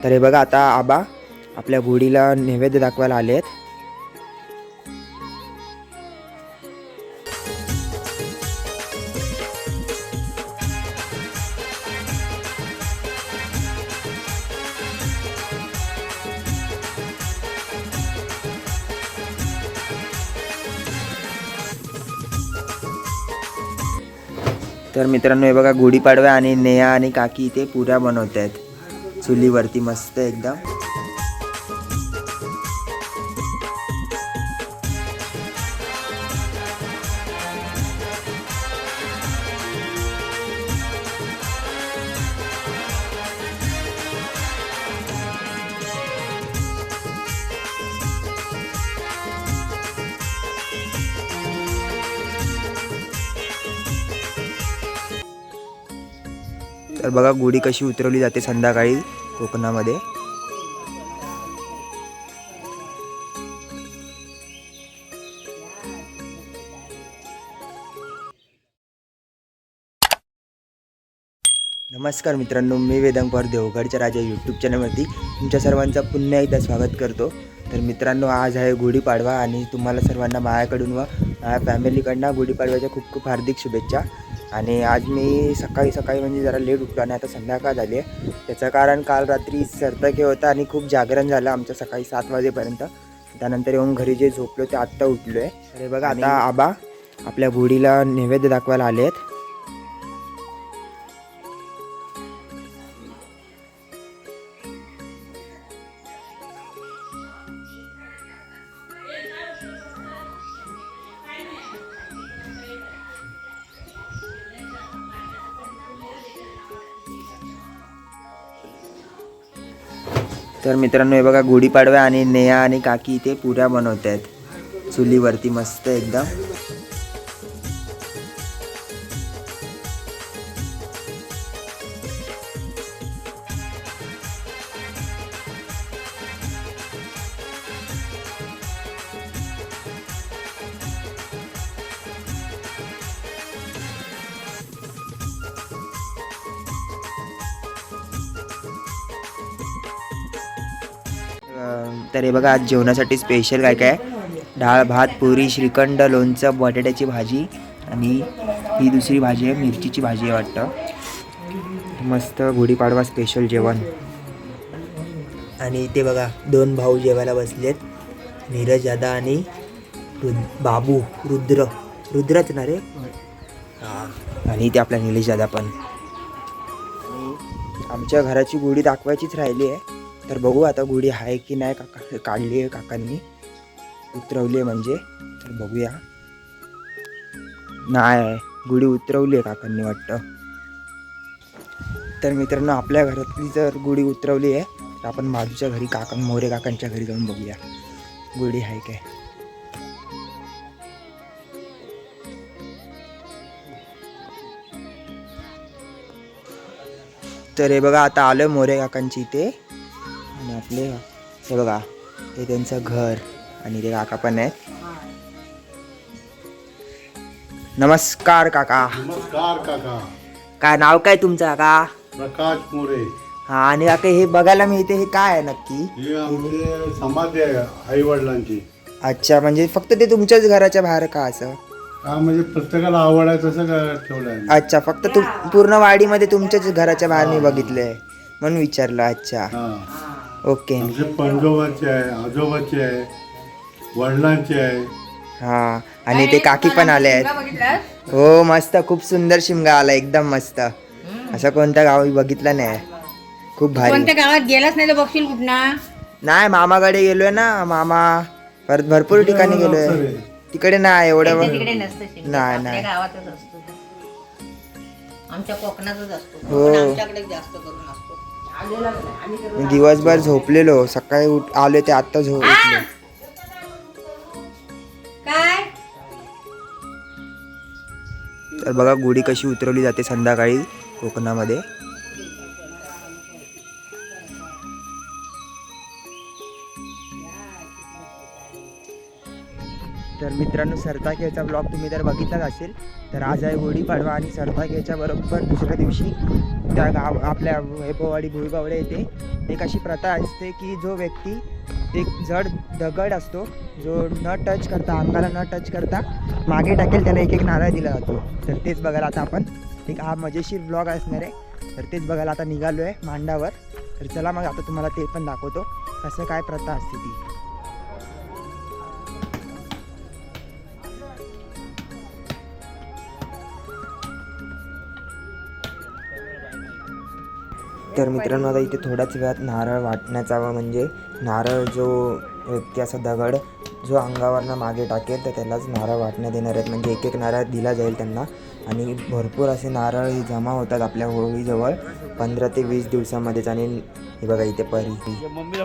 तर हे बघा आता आबा आपल्या गुढीला नैवेद्य दाखवायला आलेत तर मित्रांनो हे बघा गुढीपाडव्या आणि नेहा आणि काकी इथे पुऱ्या बनवत आहेत चुलीवरती मस्त एकदम. तर बघा गुढी कशी उतरवली जाते संध्याकाळी कोकणामध्ये. नमस्कार मित्रांनो मी वेदांग देवगडच्या राजा यूट्यूब चॅनलवरती तुमच्या सर्वांचं पुन्हा एकदा स्वागत करतो. तर मित्रांनो आज आहे गुढीपाडवा आणि तुम्हाला सर्वांना माझ्याकडून व माझ्या फॅमिलीकडनं गुढीपाडव्याच्या खूप खूप हार्दिक शुभेच्छा. आणि आज मी सकाळी सकाळी म्हणजे जरा लेट उठलो आणि आता संध्याकाळ झाली आहे. त्याचं कारण काल रात्री सरतके होता आणि खूप जागरण झालं आमचं सकाळी सात वाजेपर्यंत. त्यानंतर येऊन घरी जे झोपलो ते आत्ता उठलो आहे अरे बघा आता आबा आपल्या गुढीला नैवेद्य दाखवायला आले आहेत तर मित्रांनो हे बघा गुढीपाडवा आणि नेहा आणि काकी इथे पुऱ्या बनवत आहेत चुलीवरती मस्त एकदम. तर हे बघा आज जेवणासाठी स्पेशल काय काय? डाळ भात पुरी श्रीखंड लोणचं बटाट्याची भाजी आणि ही दुसरी भाजी आहे मिरचीची भाजी आहे वाटतं. मस्त गुढीपाडवा स्पेशल जेवण. आणि ते बघा दोन भाऊ जेवायला बसलेत. नीरज दादा आणि रुद बाबू रुद्र. रुद्रच ना रे? हां. आणि ते आपला निलेश दादा पण. आमच्या घराची गुढी दाखवायचीच राहिली आहे. तर बघू आता गुढी आहे की नाही काका? काढली आहे काकांनी. उतरवली आहे म्हणजे. तर बघूया. नाही गुढी उतरवली आहे काकांनी वाटतं. तर मित्रांनो आपल्या घरातली जर गुढी उतरवली आहे तर आपण बाजूच्या घरी काका मोरे काकांच्या घरी जाऊन बघूया. गुढी आहे काय? तर हे बघा आता आलं मोरे काकांची इथे. आणि आपले हे बघा हे त्यांचं घर आणि ते काका पण आहेत. नमस्कार काका. नमस्कार काका. काय नाव काय तुमचं काका? प्रकाश मोरे. हा आणि काका हे बघायला मिळते हे काय आहे नक्की? समाधी आहे आई वडिलांची अच्छा म्हणजे फक्त ते तुमच्याच घराच्या बाहेर का असं? हा म्हणजे प्रत्येकाला आवड आहे तसं ठेवलं अच्छा फक्त तू पूर्ण वाडीमध्ये तुमच्याच घराच्या बाहेर मी बघितलंय म्हणून विचारलं अच्छा. ओके. आमचे पंजोबाचे आहे आजोबाचे आहे वडिलांचे आहे. हा आणि ते काकी पण आले आहेत. हो मस्त खूप सुंदर शिमगा आला एकदम मस्त. असं कोणत्या गावी बघितलं नाही. खूप भारी. कोणत्या गावात गेलाच नाही तर बघशील कुठना? नाही मामाकडे गेलोय ना मामा. परत भरपूर ठिकाणी गेलोय. तिकडे नाही एवढं तिकडे नसतं शिमगा. नाही, आपल्या नाही. गावातच असतो तो. आमच्या कोकणातच असतो हो. पण आमच्याकडे जास्त करून असतो. दिवसभर झोपलेलो. सकाळी उठ आले ते आत्ता झोप उठले. काय? तर बघा गुढी कशी उतरवली जाते संध्याकाळी कोकणामध्ये. तर मित्रांनो सरताखेचा ब्लॉग तुम्ही जर बघितलाच असेल तर आज आहे गुढीपाडवा आणि सरताखेच्या बरोबर दुसऱ्या दिवशी त्या गाव आपल्या वैभववाडी भुईबावडे येथे एक अशी प्रथा असते की जो व्यक्ती एक जड दगड असतो जो न टच करता अंगाला न टच करता मागे टाकेल त्याला एक एक नारळ दिला जातो. तर तेच बघायला आता आपण एक हा मजेशीर ब्लॉग असणार आहे. तर तेच बघायला आता निघालो आहे मांडावर. तर चला मग आता तुम्हाला ते पण दाखवतो कसं काय प्रथा असते ती. तर मित्रांनो आता इथे थोड्याच वेळात नारळ वाटण्याचा व म्हणजे नारळ जो व्यक्ती असा दगड जो अंगावरनं मागे टाकेल तर त्यालाच नारळ वाटण्यात येणार आहेत. म्हणजे एक एक नारळ दिला जाईल त्यांना. आणि भरपूर असे नारळ हे जमा होतात आपल्या होळीजवळ पंधरा ते वीस दिवसामध्येच. आणि हे बघा इथे परी मम्मीला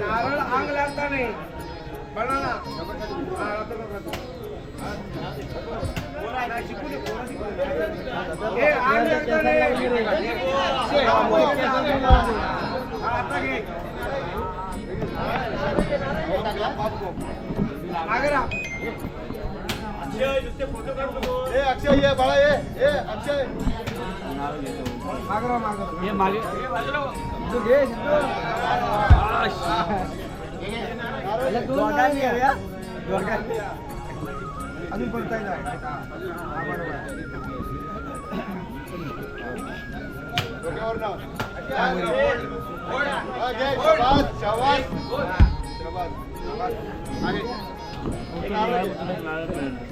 नारळ आंग लागता नाही. बनाना ए, आंग लागता नाही. आता घे. ए, भाई, ये. नाही, गेलेली नाही आहे. गेलेली नाही बबलू. खांद्यावर गेलेली आहे, नंतर जा. हे मागू. हे, हे, हे.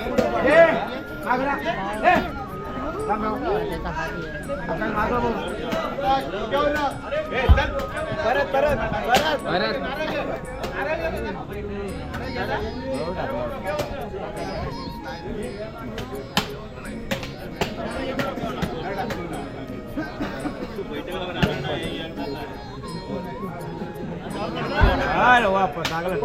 हे. हे. परत परत परत अरे वापस लागलं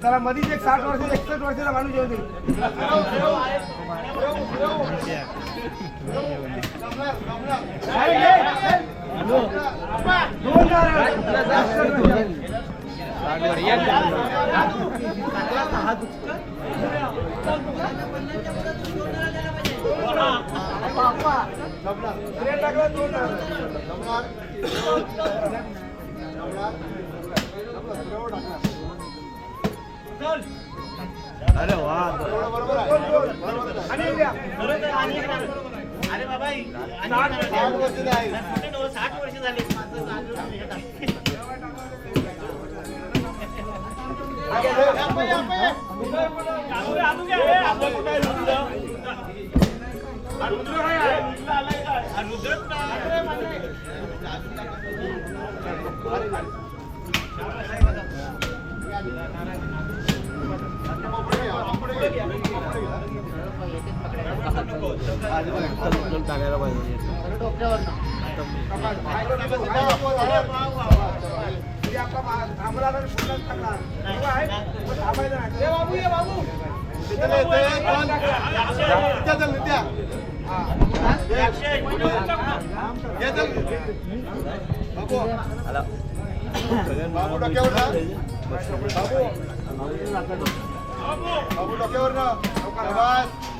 त्याला मधीच एक साठ वर्ष एकसष्ट वर्षाचा माणूस येऊ दे. अरे वा दोन, दोन. बाबा साठ वर्ष. साठ वर्ष झाली टाकायला पाहिजे डोक्यावर ना बाबू, ये बाबू. ए, दुसरं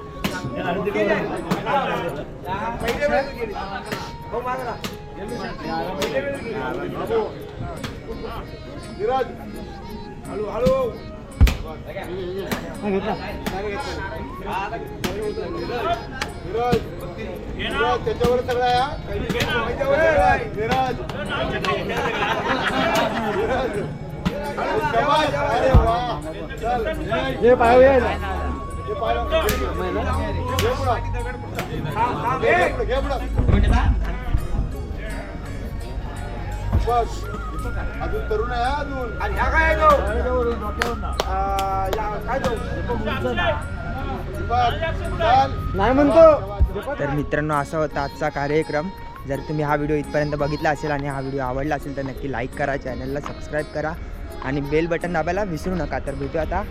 हळू हळू त्याच्यावर सगळं त्याच्यावर अरे वा. चल. हे पाहिलं. हे पुढं. बस. अजून तरुण आहे हा, अजून. आणि ह्या काय आहे तो? आ, या- काय तो? नाही म्हणतो. तर मित्रांनो असा होता आजचा कार्यक्रम. जर तुम्ही हा व्हिडिओ इथपर्यंत बघितला असेल आणि हा व्हिडिओ आवडला असेल तर नक्की लाईक करा चॅनलला सबस्क्राईब करा. आणि बेल बटन दाबायला विसरू नका. तर भेटू आता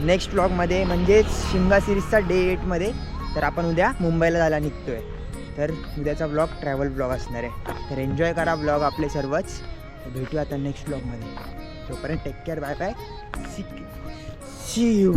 नेक्स्ट ब्लॉगमध्ये म्हणजेच शिमगा सिरीजचा डे एटमध्ये तर आपण उद्या मुंबईला जायला निघतो आहे तर उद्याचा ब्लॉग ट्रॅव्हल ब्लॉग असणार आहे. तर एन्जॉय करा ब्लॉग आपले सर्वच. भेटू आता नेक्स्ट ब्लॉगमध्ये तोपर्यंत take care bye bye see see you